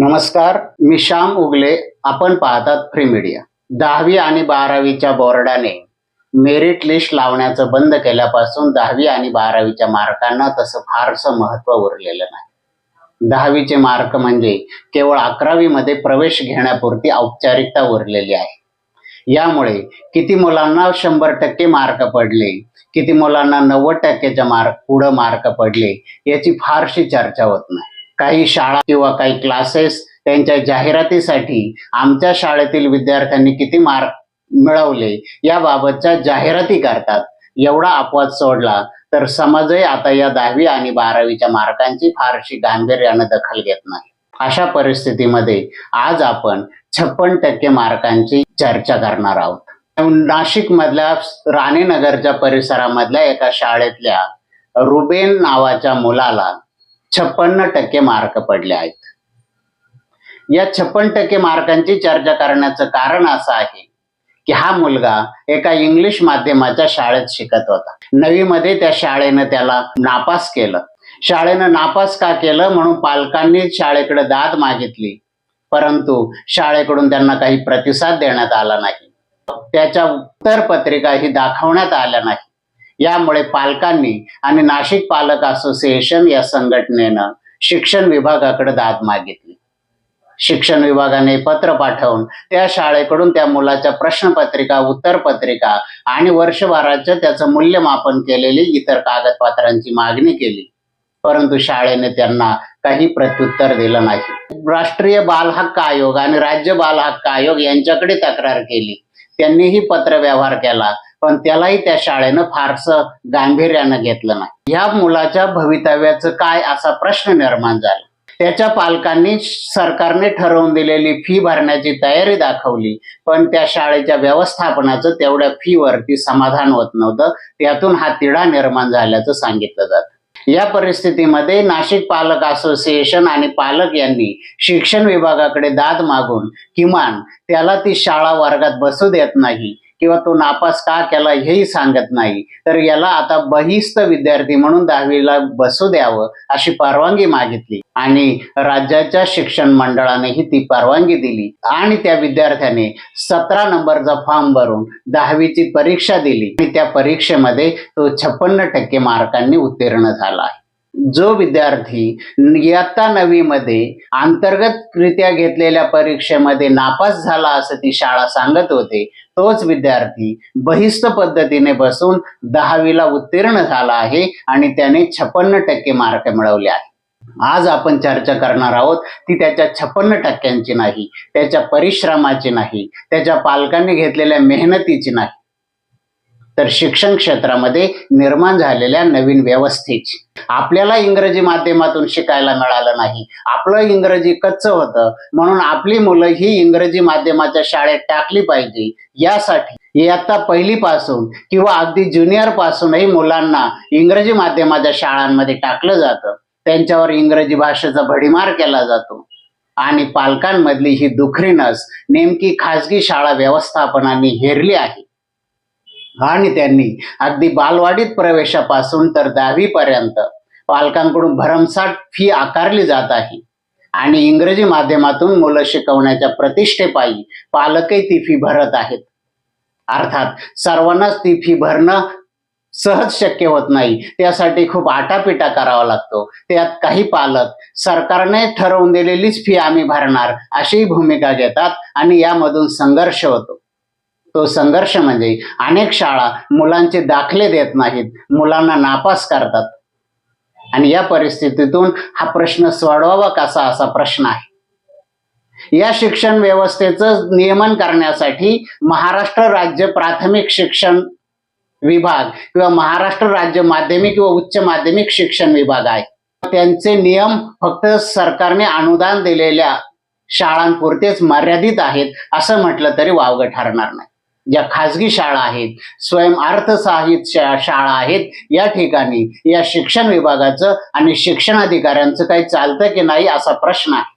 नमस्कार मी श्याम उगले. आपण पाहतात फ्री मीडिया दहावी आणि बारावीच्या बोर्डाने मेरिट लिस्ट लावण्याचं बंद केल्यापासून दहावी आणि बारावीच्या मार्कांना तसं फारसं महत्त्व उरलेलं नाही. दहावीचे मार्क म्हणजे केवळ अकरावीमध्ये प्रवेश घेण्यापुरती औपचारिकता उरलेली आहे. यामुळे किती मुलांना शंभर टक्के मार्क पडले किती मुलांना नव्वद टक्केच्या मार्क पुढं मार्क पडले याची फारशी चर्चा होत नाही. काही शाळा किंवा काही क्लासेस त्यांच्या जाहिरातीसाठी आमच्या शाळेतील विद्यार्थ्यांनी किती मार्क मिळवले याबाबतच्या जाहिराती करतात. एवढा अपवाद सोडला तर समाजही आता या दहावी आणि बारावीच्या मार्कांची फारशी गांभीर्यानं दखल घेत नाही. अशा परिस्थितीमध्ये आज आपण छप्पन टक्के मार्कांची चर्चा करणार आहोत. नाशिक मधल्या राणेनगरच्या परिसरामधल्या एका शाळेतल्या रुबेन नावाच्या मुलाला छप्पन्न टक्के मार्क पडले आहेत. या छप्पन टक्के मार्कांची चर्चा करण्याचं कारण असं आहे की हा मुलगा एका इंग्लिश माध्यमाच्या शाळेत शिकत होता. नवीमध्ये त्या शाळेनं त्याला नापास केलं. शाळेनं नापास का केलं? म्हणून पालकांनी शाळेकडे दाद मागितली. परंतु शाळेकडून त्यांना काही प्रतिसाद देण्यात आला नाही. त्याच्या उत्तरपत्रिका ही दाखवण्यात आल्या नाही यामुळे पालकांनी आणि नाशिक पालक असोसिएशन या संघटनेनं शिक्षण विभागाकडे दाद मागितली. शिक्षण विभागाने पत्र पाठवून त्या शाळेकडून त्या मुलाच्या प्रश्नपत्रिका उत्तरपत्रिका आणि वर्षभराचं त्याचं मूल्यमापन केलेली इतर कागदपत्रांची मागणी केली. परंतु शाळेने त्यांना काही प्रत्युत्तर दिलं नाही. राष्ट्रीय बाल हक्क आयोग आणि राज्य बाल हक्क आयोग यांच्याकडे तक्रार केली. त्यांनीही पत्र व्यवहार केला. पण त्यालाही त्या शाळेनं फारसं गांभीर्यानं घेतलं नाही. या मुलाच्या भवितव्याचं काय असा प्रश्न निर्माण झाला. त्याच्या पालकांनी सरकारने ठरवून दिलेली फी भरण्याची तयारी दाखवली पण त्या शाळेच्या व्यवस्थापनाचं तेवढ्या फी वरती समाधान होत नव्हतं. त्यातून हा तिढा निर्माण झाल्याचं सांगितलं जातं. या परिस्थितीमध्ये नाशिक पालक असोसिएशन आणि पालक यांनी शिक्षण विभागाकडे दाद मागून किमान त्याला ती शाळा वर्गात बसू देत नाही किंवा तो नापास का केला हेही सांगत नाही. तर याला आता बहिस्त विद्यार्थी म्हणून दहावीला बसू द्यावं अशी परवानगी मागितली. आणि राज्याच्या शिक्षण मंडळानेही ती परवानगी दिली. आणि त्या विद्यार्थ्याने सतरा नंबरचा फॉर्म भरून दहावीची परीक्षा दिली. आणि त्या परीक्षेमध्ये तो छप्पन्न टक्के मार्कांनी उत्तीर्ण झाला आहे. जो विद्यार्थी इयत्ता नवीमध्ये अंतर्गतरित्या घेतलेल्या परीक्षेमध्ये नापास झाला असं ती शाळा सांगत होते तोच विद्यार्थी बहिस्त पद्धतीने बसून दहावीला उत्तीर्ण झाला आहे आणि त्याने छप्पन्न टक्के मार्क मिळवले आहे आज आपण चर्चा करणार आहोत ती त्याच्या छप्पन्न टक्क्यांची नाही त्याच्या परिश्रमाची नाही त्याच्या पालकांनी घेतलेल्या मेहनतीची नाही. तर शिक्षण क्षेत्रामध्ये निर्माण झालेल्या नवीन व्यवस्थेची. आपल्याला इंग्रजी माध्यमातून शिकायला मिळालं नाही. आपलं इंग्रजी कच्चं होतं. म्हणून आपली मुलं ही इंग्रजी माध्यमाच्या शाळेत टाकली पाहिजे. यासाठी इयत्ता पहिलीपासून किंवा अगदी ज्युनियर पासूनही मुलांना इंग्रजी माध्यमाच्या शाळांमध्ये टाकलं जातं. त्यांच्यावर इंग्रजी भाषेचा भडीमार केला जातो. आणि पालकांमधली ही दुखरीनस नेमकी खाजगी शाळा व्यवस्थापनाने हेरली आहे. आणि त्यांनी अगदी बालवाडीत प्रवेशापासून तर दहावीपर्यंत पालकांकडून भरमसाठ फी आकारली जात आहे. आणि इंग्रजी माध्यमातून मुलं शिकवण्याच्या प्रतिष्ठेपायी पालकही ती फी भरत आहेत. अर्थात सर्वांनाच ती फी भरणं सहज शक्य होत नाही. त्यासाठी खूप आटापिटा करावा लागतो. त्यात काही पालक सरकारने ठरवून दिलेलीच फी आम्ही भरणार अशी भूमिका घेतात आणि यामधून संघर्ष होतो. तो संघर्ष म्हणजे अनेक शाळा मुलांचे दाखले देत नाहीत. मुलांना नापास करतात. आणि या परिस्थितीतून हा प्रश्न सोडवावा कसा असा प्रश्न आहे. या शिक्षण व्यवस्थेचं नियमन करण्यासाठी महाराष्ट्र राज्य प्राथमिक शिक्षण विभाग किंवा महाराष्ट्र राज्य माध्यमिक किंवा उच्च माध्यमिक शिक्षण विभाग आहे. त्यांचे नियम फक्त सरकारने अनुदान दिलेल्या शाळांपुरतेच मर्यादित आहेत असं म्हटलं तरी वावगं ठरणार नाही. ज्या खाजगी शाळा आहेत स्वयं अर्थसाहित शाळा आहेत या ठिकाणी या शिक्षण विभागाचं आणि शिक्षणाधिकाऱ्यांचं काही चालतं की नाही असा प्रश्न आहे.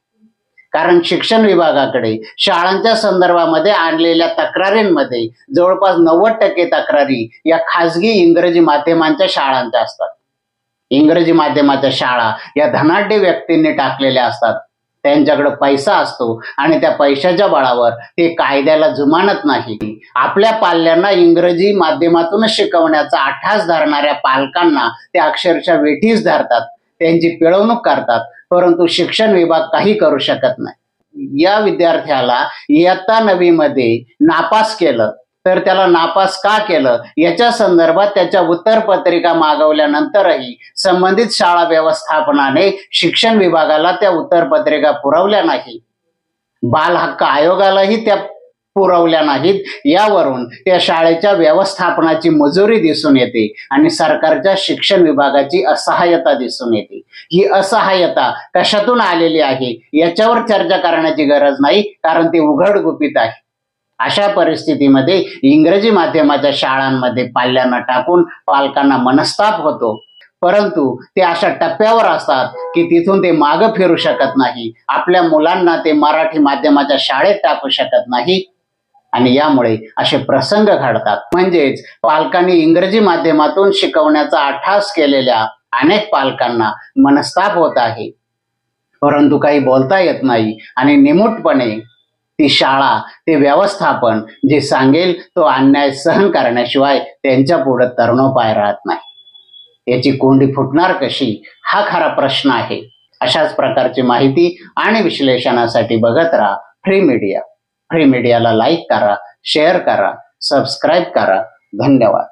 कारण शिक्षण विभागाकडे शाळांच्या संदर्भामध्ये आणलेल्या तक्रारींमध्ये जवळपास नव्वद टक्के तक्रारी या खाजगी इंग्रजी माध्यमांच्या शाळांच्या असतात. इंग्रजी माध्यमाच्या शाळा या धनाढ्य व्यक्तींनी टाकलेल्या असतात. त्यांच्याकडे पैसा असतो आणि त्या पैशाच्या बळावर ते कायद्याला जुमानत नाही. आपल्या पाल्यांना इंग्रजी माध्यमातूनच शिकवण्याचा आठास धरणाऱ्या पालकांना ते अक्षरशः वेठीस धरतात. त्यांची पिळवणूक करतात. परंतु शिक्षण विभाग काही करू शकत नाही. या विद्यार्थ्याला इयत्ता नवीमध्ये नापास केलं. तर त्याला नापास का केलं? याच्या संदर्भात त्याच्या उत्तरपत्रिका मागवल्यानंतरही संबंधित शाळा व्यवस्थापनाने शिक्षण विभागाला त्या उत्तरपत्रिका पुरवल्या नाही बाल हक्क आयोगालाही त्या पुरवल्या नाहीत. यावरून त्या शाळेच्या व्यवस्थापनाची मजुरी दिसून येते आणि सरकारच्या शिक्षण विभागाची असहाय्यता दिसून येते. ही असहाय्यता कशातून आलेली आहे? याच्यावर चर्चा करण्याची गरज नाही कारण ती उघड गुपित आहे. अशा परिस्थितीमध्ये इंग्रजी माध्यमाच्या शाळांमध्ये पाल्यांना टाकून पालकांना मनस्ताप होतो. परंतु ते अशा टप्प्यावर असतात की तिथून ते मागं फिरू शकत नाही. आपल्या मुलांना ते मराठी माध्यमाच्या शाळेत टाकू शकत नाही. आणि यामुळे असे प्रसंग घडतात. म्हणजेच पालकांनी इंग्रजी माध्यमातून शिकवण्याचा आठास केलेल्या अनेक पालकांना मनस्ताप होत आहे. परंतु काही बोलता येत नाही आणि निमूटपणे ती शाळा ते व्यवस्थापन जे सांगेल तो अन्याय सहन करण्याशिवाय त्यांच्या पुढे तरुणोपाय राहत नाही. याची कोंडी फुटणार कशी? हा खरा प्रश्न आहे. अशाच प्रकारची माहिती आणि विश्लेषणासाठी बघत राहा फ्री मीडिया. फ्री मीडियाला लाईक करा शेअर करा सबस्क्राईब करा. धन्यवाद.